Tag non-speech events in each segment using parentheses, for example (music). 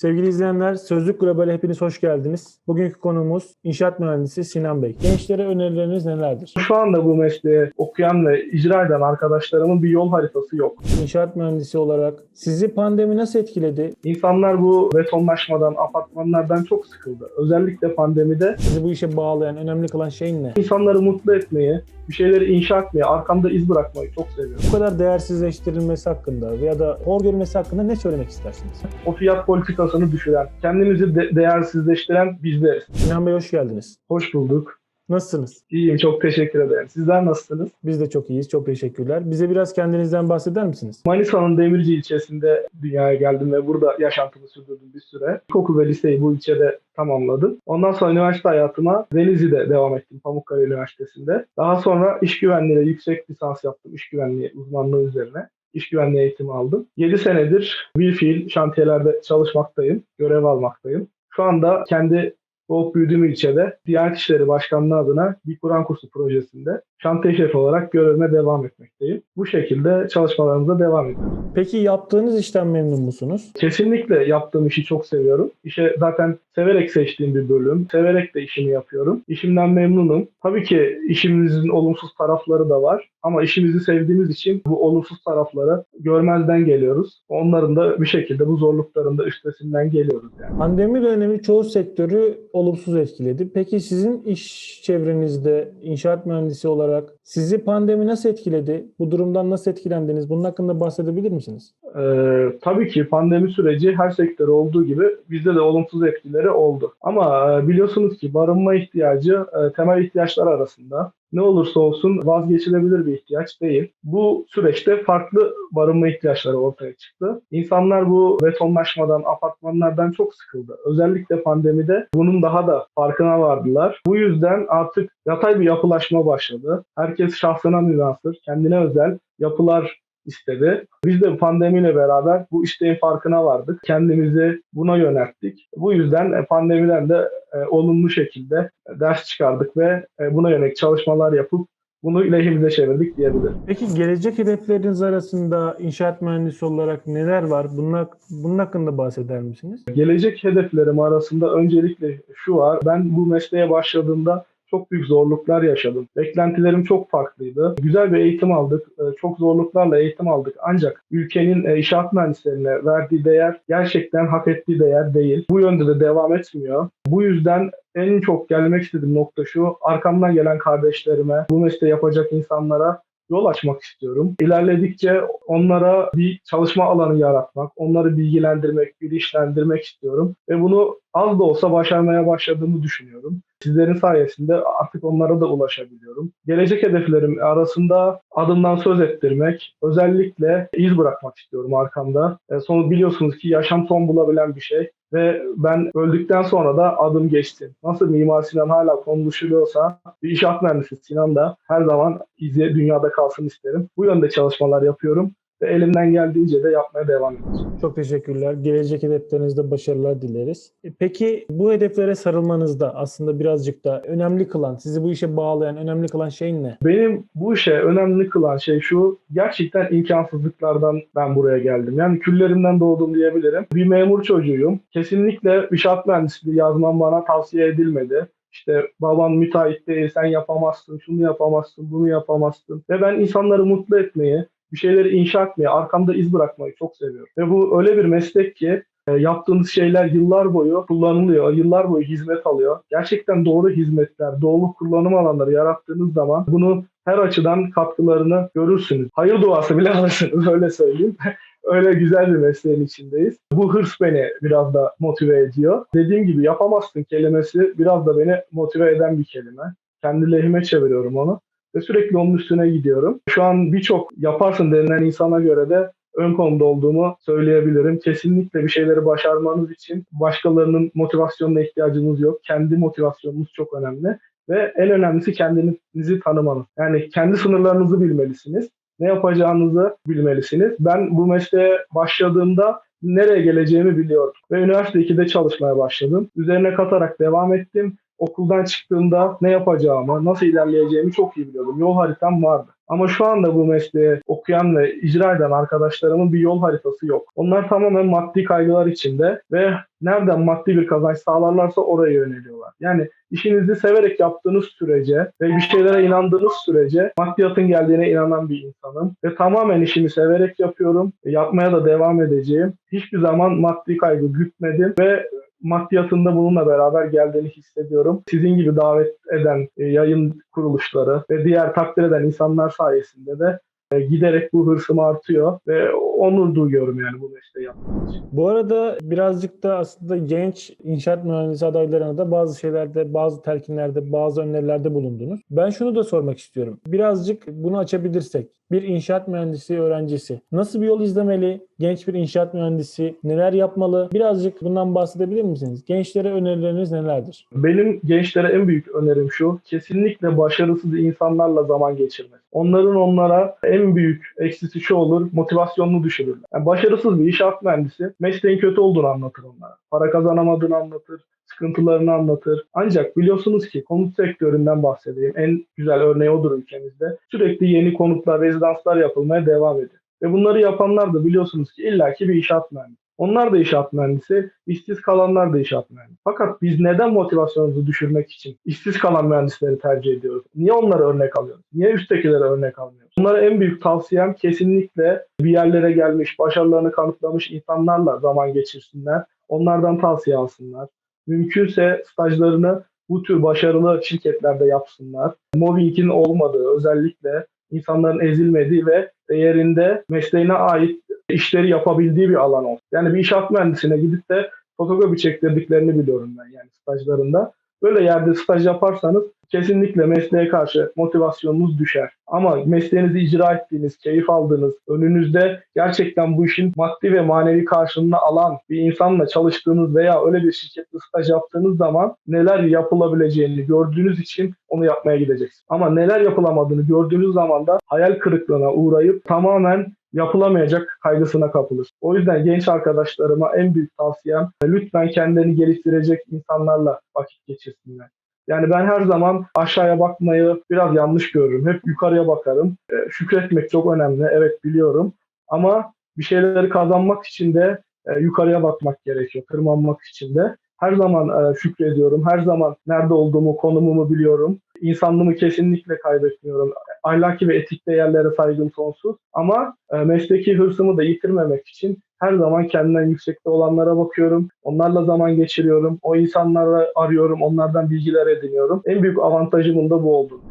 Sevgili izleyenler, Sözlük Global'e hepiniz hoş geldiniz. Bugünkü konuğumuz inşaat mühendisi Sinan Bey. Gençlere önerileriniz nelerdir? Şu anda bu mesleği okuyan ve icra eden arkadaşlarımın bir yol haritası yok. İnşaat mühendisi olarak sizi pandemi nasıl etkiledi? İnsanlar bu betonlaşmadan, apartmanlardan çok sıkıldı. Özellikle pandemide Sizi bu işe bağlayan, önemli kılan şey ne? insanları mutlu etmeyi, bir şeyleri inşa etmeyi, arkamda iz bırakmayı çok seviyorum. Bu kadar değersizleştirilmesi hakkında veya da hor görülmesi hakkında ne söylemek istersiniz? O fiyat politikasını düşüren, kendimizi de- değersizleştiren bizleriz. Sinan Bey hoş geldiniz. Hoş bulduk. Nasılsınız? İyiyim, çok teşekkür ederim. Sizler nasılsınız? Biz de çok iyiyiz, çok teşekkürler. Bize biraz kendinizden bahseder misiniz? Manisa'nın Demirci ilçesinde dünyaya geldim ve burada yaşantımı sürdürdüm bir süre. İlkokul ve liseyi bu ilçede tamamladım. Ondan sonra üniversite hayatıma Denizli'de devam ettim Pamukkale Üniversitesi'nde. Daha sonra iş güvenliği yüksek lisans yaptım iş güvenliği uzmanlığı üzerine. İş güvenliği eğitimi aldım. 7 senedir bir fiil şantiyelerde çalışmaktayım, görev almaktayım. Şu anda kendi doğup büyüdüğüm ilçede Diyanet İşleri Başkanlığı adına bir Kur'an kursu projesinde şantiye şefi olarak görevime devam etmekteyim. Bu şekilde çalışmalarımıza devam ediyoruz. Peki yaptığınız işten memnun musunuz? Kesinlikle yaptığım işi çok seviyorum. İşe zaten severek seçtiğim bir bölüm. Severek de işimi yapıyorum. İşimden memnunum. Tabii ki işimizin olumsuz tarafları da var. Ama işimizi sevdiğimiz için bu olumsuz tarafları görmezden geliyoruz. Onların da bir şekilde bu zorlukların da üstesinden geliyoruz yani. Pandemi dönemi çoğu sektörü olumsuz etkiledi. Peki sizin iş çevrenizde inşaat mühendisi olarak sizi pandemi nasıl etkiledi? Bu durumdan nasıl etkilendiniz? Bunun hakkında bahsedebilir misiniz? Ee, tabii ki pandemi süreci her sektörde olduğu gibi bizde de olumsuz etkileri oldu. Ama e, biliyorsunuz ki barınma ihtiyacı e, temel ihtiyaçlar arasında. Ne olursa olsun vazgeçilebilir bir ihtiyaç değil. Bu süreçte farklı barınma ihtiyaçları ortaya çıktı. İnsanlar bu betonlaşmadan, apartmanlardan çok sıkıldı. Özellikle pandemide bunun daha da farkına vardılar. Bu yüzden artık yatay bir yapılaşma başladı. Herkes şahsına münasır, kendine özel yapılar istedi. Biz de pandemiyle beraber bu isteğin farkına vardık. Kendimizi buna yönelttik. Bu yüzden e, pandemiden de e, olumlu şekilde e, ders çıkardık ve buna yönelik çalışmalar yapıp bunu lehimize çevirdik diyebilirim. Peki gelecek hedefleriniz arasında inşaat mühendisi olarak neler var? Bunun, bunun hakkında bahseder misiniz? Gelecek hedeflerim arasında öncelikle şu var. Ben bu mesleğe başladığımda çok büyük zorluklar yaşadım. Beklentilerim çok farklıydı. Güzel bir eğitim aldık. e, Çok zorluklarla eğitim aldık. Ancak ülkenin e, inşaat mühendislerine verdiği değer gerçekten hak ettiği değer değil. Bu yönde de devam etmiyor. Bu yüzden en çok gelmek istediğim nokta şu. Arkamdan gelen kardeşlerime, bu mesleği yapacak insanlara yol açmak istiyorum. İlerledikçe onlara bir çalışma alanı yaratmak, onları bilgilendirmek, bilinçlendirmek istiyorum. Ve bunu az da olsa başarmaya başladığımı düşünüyorum. Sizlerin sayesinde artık onlara da ulaşabiliyorum. Gelecek hedeflerim arasında adımdan söz ettirmek, özellikle iz bırakmak istiyorum arkamda. E, Son biliyorsunuz ki yaşam son bulabilen bir şey ve ben öldükten sonra da adım geçti. Nasıl Mimar Sinan hala konuşuluyorsa bir inşaat mühendisi Sinan da her zaman izi dünyada kalsın isterim. Bu yönde çalışmalar yapıyorum elimden geldiğince de yapmaya devam edeceğim. Çok teşekkürler. Gelecek hedeflerinizde başarılar dileriz. E, Peki bu hedeflere sarılmanızda aslında birazcık da önemli kılan, sizi bu işe bağlayan, önemli kılan şey ne? Benim bu işe önemli kılan şey şu, gerçekten imkansızlıklardan ben buraya geldim. Yani küllerimden doğdum diyebilirim. Bir memur çocuğuyum. Kesinlikle inşaat mühendisliği yazmam bana tavsiye edilmedi. İşte baban müteahhit değil, sen yapamazsın, şunu yapamazsın, bunu yapamazsın. Ve ben insanları mutlu etmeyi, bir şeyleri inşa etmeyi, arkamda iz bırakmayı çok seviyorum. Ve bu öyle bir meslek ki e, yaptığınız şeyler yıllar boyu kullanılıyor, yıllar boyu hizmet alıyor. Gerçekten doğru hizmetler, doğru kullanım alanları yarattığınız zaman bunu her açıdan katkılarını görürsünüz. Hayır duası bile alırsınız öyle söyleyeyim. (laughs) öyle güzel bir mesleğin içindeyiz. Bu hırs beni biraz da motive ediyor. Dediğim gibi yapamazsın kelimesi biraz da beni motive eden bir kelime. Kendi lehime çeviriyorum onu ve sürekli onun üstüne gidiyorum. Şu an birçok yaparsın denilen insana göre de ön konuda olduğumu söyleyebilirim. Kesinlikle bir şeyleri başarmanız için başkalarının motivasyonuna ihtiyacınız yok. Kendi motivasyonunuz çok önemli. Ve en önemlisi kendinizi tanımanız. Yani kendi sınırlarınızı bilmelisiniz. Ne yapacağınızı bilmelisiniz. Ben bu mesleğe başladığımda nereye geleceğimi biliyordum. Ve üniversite 2'de çalışmaya başladım. Üzerine katarak devam ettim. Okuldan çıktığımda ne yapacağımı, nasıl ilerleyeceğimi çok iyi biliyordum. Yol haritam vardı. Ama şu anda bu mesleği okuyan ve icra eden arkadaşlarımın bir yol haritası yok. Onlar tamamen maddi kaygılar içinde ve nereden maddi bir kazanç sağlarlarsa oraya yöneliyorlar. Yani işinizi severek yaptığınız sürece ve bir şeylere inandığınız sürece maddiyatın geldiğine inanan bir insanım. Ve tamamen işimi severek yapıyorum. E, Yapmaya da devam edeceğim. Hiçbir zaman maddi kaygı gütmedim ve maddiyatında bununla beraber geldiğini hissediyorum. Sizin gibi davet eden e, yayın kuruluşları ve diğer takdir eden insanlar sayesinde de e, giderek bu hırsım artıyor ve onur duyuyorum yani bu mesleği yaptığım için. Bu arada birazcık da aslında genç inşaat mühendisi adaylarına da bazı şeylerde, bazı telkinlerde, bazı önerilerde bulundunuz. Ben şunu da sormak istiyorum. Birazcık bunu açabilirsek. Bir inşaat mühendisi öğrencisi nasıl bir yol izlemeli? Genç bir inşaat mühendisi neler yapmalı? Birazcık bundan bahsedebilir misiniz? Gençlere önerileriniz nelerdir? Benim gençlere en büyük önerim şu. Kesinlikle başarısız insanlarla zaman geçirmek. Onların onlara en büyük eksisi şu olur. Motivasyonunu düşürürler. Yani başarısız bir inşaat mühendisi mesleğin kötü olduğunu anlatır onlara. Para kazanamadığını anlatır. Sıkıntılarını anlatır. Ancak biliyorsunuz ki konut sektöründen bahsedeyim. En güzel örneği odur ülkemizde. Sürekli yeni konutlar, rezidanslar yapılmaya devam ediyor. Ve bunları yapanlar da biliyorsunuz ki illaki bir inşaat mühendisi. Onlar da inşaat mühendisi, işsiz kalanlar da inşaat mühendisi. Fakat biz neden motivasyonumuzu düşürmek için işsiz kalan mühendisleri tercih ediyoruz? Niye onları örnek alıyoruz? Niye üsttekilere örnek almıyoruz? Bunlara en büyük tavsiyem kesinlikle bir yerlere gelmiş, başarılarını kanıtlamış insanlarla zaman geçirsinler. Onlardan tavsiye alsınlar. Mümkünse stajlarını bu tür başarılı şirketlerde yapsınlar. Mobbingin olmadığı, özellikle insanların ezilmediği ve değerinde mesleğine ait işleri yapabildiği bir alan olsun. Yani bir inşaat mühendisine gidip de fotokopi çektirdiklerini biliyorum ben yani stajlarında. Böyle yerde staj yaparsanız kesinlikle mesleğe karşı motivasyonunuz düşer. Ama mesleğinizi icra ettiğiniz, keyif aldığınız, önünüzde gerçekten bu işin maddi ve manevi karşılığını alan bir insanla çalıştığınız veya öyle bir şirkette staj yaptığınız zaman neler yapılabileceğini gördüğünüz için onu yapmaya gideceksiniz. Ama neler yapılamadığını gördüğünüz zaman da hayal kırıklığına uğrayıp tamamen yapılamayacak kaygısına kapılır. O yüzden genç arkadaşlarıma en büyük tavsiyem lütfen kendini geliştirecek insanlarla vakit geçirsinler. Yani ben her zaman aşağıya bakmayı biraz yanlış görürüm. Hep yukarıya bakarım. E, şükretmek çok önemli. Evet biliyorum. Ama bir şeyleri kazanmak için de e, yukarıya bakmak gerekiyor. Tırmanmak için de. Her zaman e, şükrediyorum. Her zaman nerede olduğumu, konumumu biliyorum. İnsanlığımı kesinlikle kaybetmiyorum. Ahlaki ve etik değerlere saygım sonsuz. Ama e, mesleki hırsımı da yitirmemek için her zaman kendimden yüksekte olanlara bakıyorum. Onlarla zaman geçiriyorum. O insanları arıyorum. Onlardan bilgiler ediniyorum. En büyük avantajımın da bu olduğunu.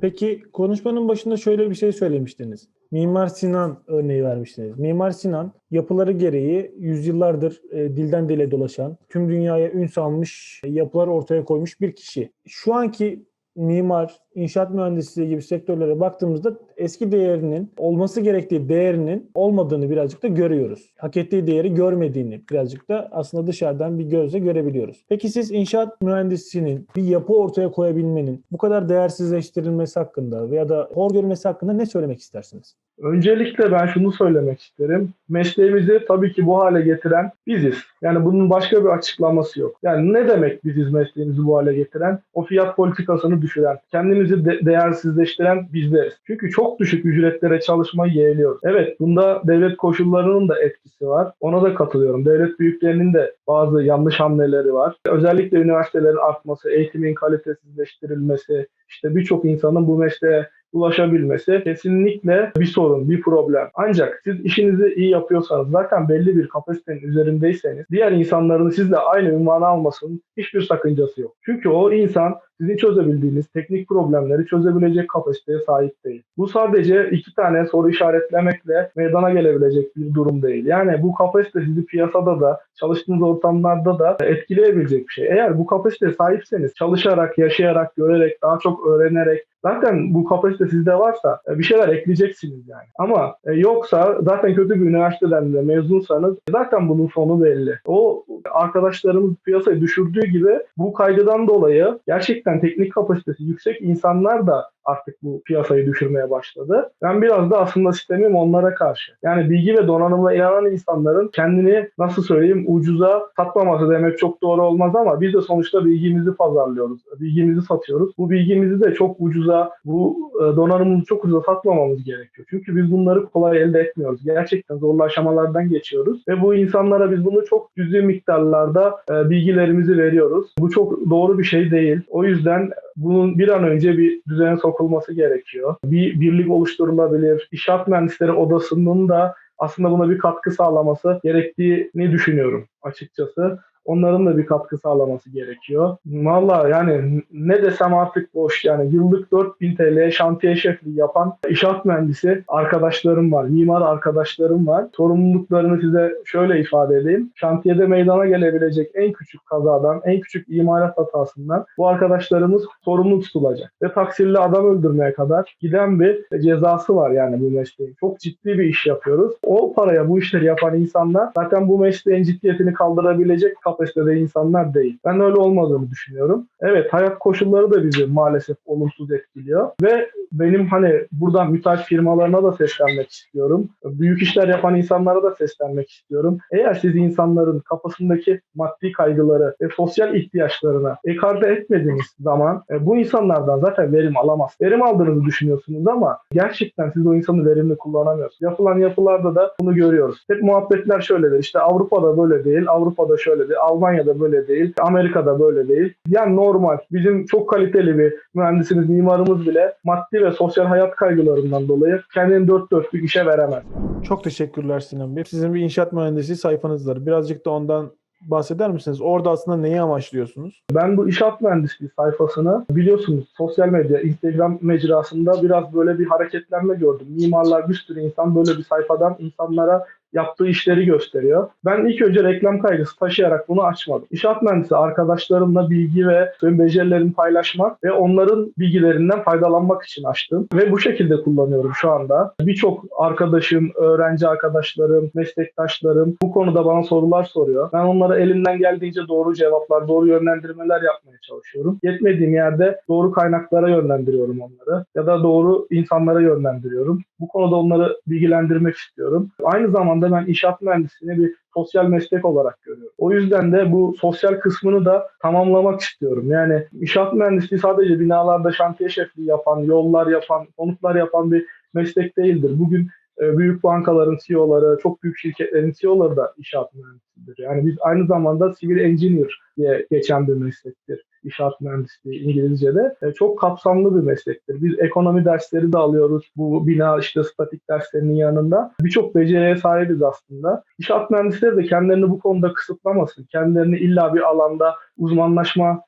Peki konuşmanın başında şöyle bir şey söylemiştiniz. Mimar Sinan örneği vermiştiniz. Mimar Sinan yapıları gereği yüzyıllardır e, dilden dile dolaşan, tüm dünyaya ün salmış yapılar ortaya koymuş bir kişi. Şu anki mimar, inşaat mühendisliği gibi sektörlere baktığımızda eski değerinin, olması gerektiği değerinin olmadığını birazcık da görüyoruz. Hak ettiği değeri görmediğini birazcık da aslında dışarıdan bir gözle görebiliyoruz. Peki siz inşaat mühendisinin bir yapı ortaya koyabilmenin bu kadar değersizleştirilmesi hakkında veya da hor görülmesi hakkında ne söylemek istersiniz? Öncelikle ben şunu söylemek isterim. Mesleğimizi tabii ki bu hale getiren biziz. Yani bunun başka bir açıklaması yok. Yani ne demek biziz mesleğimizi bu hale getiren? O fiyat politikasını düşüren, kendimizi de- değersizleştiren bizleriz. Çünkü çok düşük ücretlere çalışmayı yeğliyoruz. Evet bunda devlet koşullarının da etkisi var. Ona da katılıyorum. Devlet büyüklerinin de bazı yanlış hamleleri var. Özellikle üniversitelerin artması, eğitimin kalitesizleştirilmesi, işte birçok insanın bu mesleğe ulaşabilmesi kesinlikle bir sorun, bir problem. Ancak siz işinizi iyi yapıyorsanız, zaten belli bir kapasitenin üzerindeyseniz, diğer insanların sizle aynı ünvanı almasının hiçbir sakıncası yok. Çünkü o insan sizin çözebildiğiniz teknik problemleri çözebilecek kapasiteye sahip değil. Bu sadece iki tane soru işaretlemekle meydana gelebilecek bir durum değil. Yani bu kapasite sizi piyasada da, çalıştığınız ortamlarda da etkileyebilecek bir şey. Eğer bu kapasiteye sahipseniz çalışarak, yaşayarak, görerek, daha çok öğrenerek, Zaten bu kapasite sizde varsa e, bir şeyler ekleyeceksiniz yani. Ama e, yoksa zaten kötü bir üniversiteden de mezunsanız zaten bunun sonu belli. O arkadaşlarımız piyasayı düşürdüğü gibi bu kaygıdan dolayı gerçekten teknik kapasitesi yüksek insanlar da artık bu piyasayı düşürmeye başladı. Ben biraz da aslında sistemim onlara karşı. Yani bilgi ve donanımla inanan insanların kendini nasıl söyleyeyim ucuza satmaması demek çok doğru olmaz ama biz de sonuçta bilgimizi pazarlıyoruz. Bilgimizi satıyoruz. Bu bilgimizi de çok ucuza, bu e, donanımımızı çok ucuza satmamamız gerekiyor. Çünkü biz bunları kolay elde etmiyoruz. Gerçekten zorlu aşamalardan geçiyoruz ve bu insanlara biz bunu çok cüzi miktarlarda e, bilgilerimizi veriyoruz. Bu çok doğru bir şey değil. O yüzden bunun bir an önce bir düzene sokulması gerekiyor. Bir birlik oluşturulabilir. İnşaat Mühendisleri Odası'nın da aslında buna bir katkı sağlaması gerektiğini düşünüyorum açıkçası. Onların da bir katkı sağlaması gerekiyor. Valla yani ne desem artık boş. Yani yıllık 4000 TL şantiye şefliği yapan inşaat mühendisi arkadaşlarım var. Mimar arkadaşlarım var. Sorumluluklarını size şöyle ifade edeyim. Şantiyede meydana gelebilecek en küçük kazadan, en küçük imalat hatasından bu arkadaşlarımız sorumlu tutulacak. Ve taksirli adam öldürmeye kadar giden bir cezası var yani bu mesleğin. Çok ciddi bir iş yapıyoruz. O paraya bu işleri yapan insanlar zaten bu mesleğin ciddiyetini kaldırabilecek kapasitede insanlar değil. Ben öyle olmadığını düşünüyorum. Evet hayat koşulları da bizi maalesef olumsuz etkiliyor ve benim hani buradan müteahhit firmalarına da seslenmek istiyorum. Büyük işler yapan insanlara da seslenmek istiyorum. Eğer siz insanların kafasındaki maddi kaygıları ve sosyal ihtiyaçlarına ekarte etmediğiniz zaman e, bu insanlardan zaten verim alamaz. Verim aldığınızı düşünüyorsunuz ama gerçekten siz o insanı verimli kullanamıyorsunuz. Yapılan yapılarda da bunu görüyoruz. Hep muhabbetler şöyledir. İşte Avrupa'da böyle değil, Avrupa'da şöyle değil, Almanya'da böyle değil, Amerika'da böyle değil. Yani normal. Bizim çok kaliteli bir mühendisimiz, mimarımız bile maddi ve sosyal hayat kaygılarından dolayı kendini dört dörtlük işe veremez. Çok teşekkürler Sinan Bey. Sizin bir inşaat mühendisi sayfanız var. Birazcık da ondan bahseder misiniz? Orada aslında neyi amaçlıyorsunuz? Ben bu inşaat mühendisliği sayfasını biliyorsunuz sosyal medya, Instagram mecrasında biraz böyle bir hareketlenme gördüm. Mimarlar bir sürü insan böyle bir sayfadan insanlara yaptığı işleri gösteriyor. Ben ilk önce reklam kaygısı taşıyarak bunu açmadım. İnşaat mühendisi arkadaşlarımla bilgi ve benim becerilerimi paylaşmak ve onların bilgilerinden faydalanmak için açtım. Ve bu şekilde kullanıyorum şu anda. Birçok arkadaşım, öğrenci arkadaşlarım, meslektaşlarım bu konuda bana sorular soruyor. Ben onlara elimden geldiğince doğru cevaplar, doğru yönlendirmeler yapmaya çalışıyorum. Yetmediğim yerde doğru kaynaklara yönlendiriyorum onları ya da doğru insanlara yönlendiriyorum. Bu konuda onları bilgilendirmek istiyorum. Aynı zamanda ben inşaat mühendisliğini bir sosyal meslek olarak görüyorum. O yüzden de bu sosyal kısmını da tamamlamak istiyorum. Yani inşaat mühendisliği sadece binalarda şantiye şefliği yapan, yollar yapan, konutlar yapan bir meslek değildir. Bugün e, büyük bankaların CEO'ları, çok büyük şirketlerin CEO'ları da inşaat mühendisidir. Yani biz aynı zamanda civil engineer diye geçen bir meslektir inşaat mühendisliği İngilizce'de. E, çok kapsamlı bir meslektir. Biz ekonomi dersleri de alıyoruz. Bu bina işte statik derslerinin yanında. Birçok beceriye sahibiz aslında. İnşaat mühendisleri de kendilerini bu konuda kısıtlamasın. Kendilerini illa bir alanda uzmanlaşma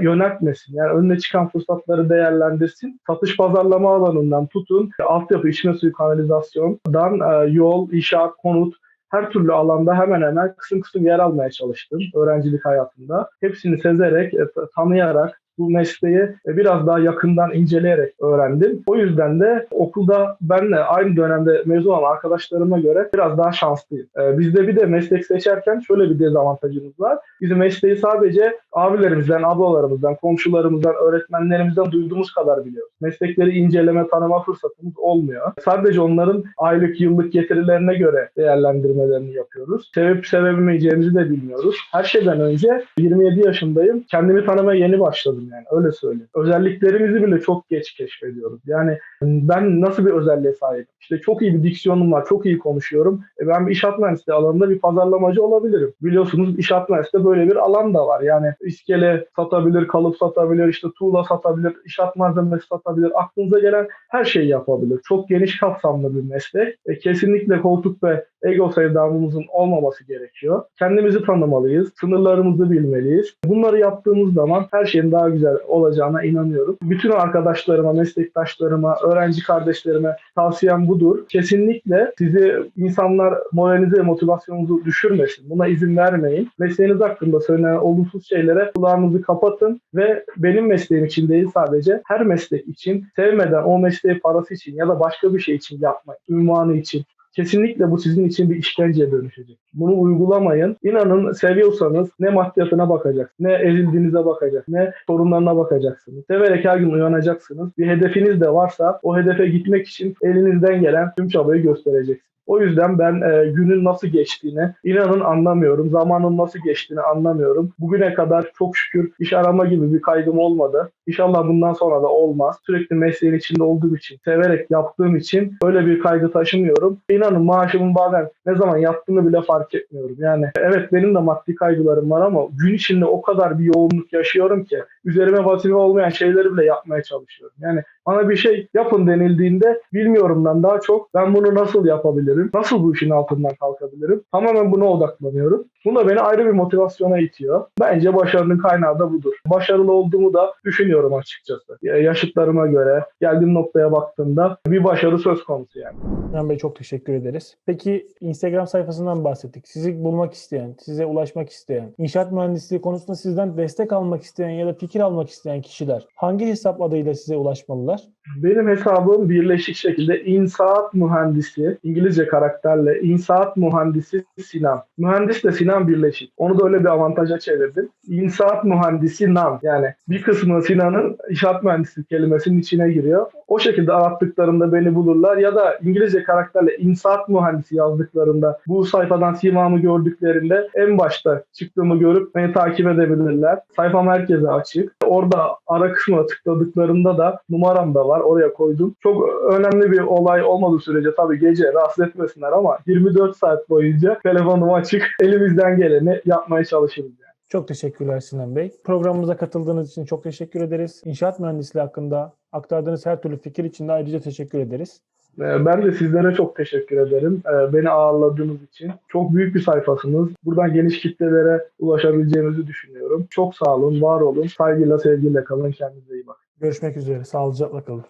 yöneltmesin. Yani önüne çıkan fırsatları değerlendirsin. Satış pazarlama alanından tutun, altyapı, içme suyu, kanalizasyondan e, yol, inşaat, konut, her türlü alanda hemen hemen kısım kısım yer almaya çalıştım öğrencilik hayatımda. Hepsini sezerek, e, tanıyarak, bu mesleği e, biraz daha yakından inceleyerek öğrendim. O yüzden de okulda benle aynı dönemde mezun olan arkadaşlarıma göre biraz daha şanslıyım. E, bizde bir de meslek seçerken şöyle bir dezavantajımız var. Bizim mesleği sadece abilerimizden, ablalarımızdan, komşularımızdan, öğretmenlerimizden duyduğumuz kadar biliyoruz. Meslekleri inceleme, tanıma fırsatımız olmuyor. Sadece onların aylık, yıllık getirilerine göre değerlendirmelerini yapıyoruz. Sevip sevemeyeceğimizi de bilmiyoruz. Her şeyden önce 27 yaşındayım. Kendimi tanımaya yeni başladım yani öyle söyleyeyim. Özelliklerimizi bile çok geç keşfediyoruz. Yani ben nasıl bir özelliğe sahibim? İşte çok iyi bir diksiyonum var, çok iyi konuşuyorum. E ben bir inşaat mühendisliği alanında bir pazarlamacı olabilirim. Biliyorsunuz inşaat mühendisliğinde böyle bir alan da var. Yani iskele satabilir, kalıp satabilir, işte tuğla satabilir, inşaat malzemesi satabilir. Aklınıza gelen her şeyi yapabilir. Çok geniş kapsamlı bir meslek. E kesinlikle koltuk ve ego sevdamımızın olmaması gerekiyor. Kendimizi tanımalıyız, sınırlarımızı bilmeliyiz. Bunları yaptığımız zaman her şeyin daha güzel olacağına inanıyorum. Bütün arkadaşlarıma, meslektaşlarıma, öğrenci kardeşlerime tavsiyem budur. Kesinlikle sizi insanlar moralinizi ve motivasyonunuzu düşürmesin. Buna izin vermeyin. Mesleğiniz hakkında söylenen olumsuz şeylere kulağınızı kapatın ve benim mesleğim için değil sadece her meslek için sevmeden o mesleği parası için ya da başka bir şey için yapmayın. Ünvanı için, kesinlikle bu sizin için bir işkenceye dönüşecek. Bunu uygulamayın. İnanın seviyorsanız ne maddiyatına bakacaksınız, ne ezildiğinize bakacak, ne sorunlarına bakacaksınız. Severek her gün uyanacaksınız. Bir hedefiniz de varsa o hedefe gitmek için elinizden gelen tüm çabayı göstereceksiniz. O yüzden ben e, günün nasıl geçtiğini inanın anlamıyorum. Zamanın nasıl geçtiğini anlamıyorum. Bugüne kadar çok şükür iş arama gibi bir kaygım olmadı. İnşallah bundan sonra da olmaz. Sürekli mesleğin içinde olduğum için, severek yaptığım için öyle bir kaygı taşımıyorum. İnanın maaşımın bazen ne zaman yattığını bile fark etmiyorum. Yani evet benim de maddi kaygılarım var ama gün içinde o kadar bir yoğunluk yaşıyorum ki üzerime vazife olmayan şeyleri bile yapmaya çalışıyorum. Yani bana bir şey yapın denildiğinde bilmiyorumdan daha çok ben bunu nasıl yapabilirim? Nasıl bu işin altından kalkabilirim? Tamamen buna odaklanıyorum. Bu da beni ayrı bir motivasyona itiyor. Bence başarının kaynağı da budur. Başarılı olduğumu da düşünüyorum açıkçası. Ya- Yaşıtlarıma göre geldiğim noktaya baktığımda bir başarı söz konusu yani. Sinan Bey çok teşekkür ederiz. Peki Instagram sayfasından bahsettik. Sizi bulmak isteyen, size ulaşmak isteyen, inşaat mühendisliği konusunda sizden destek almak isteyen ya da fikir almak isteyen kişiler hangi hesap adıyla size ulaşmalılar? Benim hesabım birleşik şekilde İnsaat Mühendisi, İngilizce karakterle İnsaat Mühendisi Sinan. Mühendis de Sinan birleşik. Onu da öyle bir avantaja çevirdim. İnsaat Mühendisi Nan. Yani bir kısmı Sinan'ın inşaat mühendisi kelimesinin içine giriyor. O şekilde arattıklarında beni bulurlar ya da İngilizce karakterle İnsaat Mühendisi yazdıklarında bu sayfadan simamı gördüklerinde en başta çıktığımı görüp beni takip edebilirler. Sayfam herkese açık. Orada ara kısmına tıkladıklarında da numaram da var. Oraya koydum. Çok önemli bir olay olmadığı sürece tabii gece rahatsız etmesinler ama 24 saat boyunca telefonum açık. (laughs) Elimizden geleni yapmaya çalışırız yani. Çok teşekkürler Sinan Bey. Programımıza katıldığınız için çok teşekkür ederiz. İnşaat mühendisliği hakkında aktardığınız her türlü fikir için de ayrıca teşekkür ederiz. Ee, Ben de sizlere çok teşekkür ederim. Ee, Beni ağırladığınız için. Çok büyük bir sayfasınız. Buradan geniş kitlelere ulaşabileceğinizi düşünüyorum. Çok sağ olun, var olun. Saygıyla, sevgiyle kalın. Kendinize iyi bakın. Görüşmek üzere. Sağlıcakla kalın.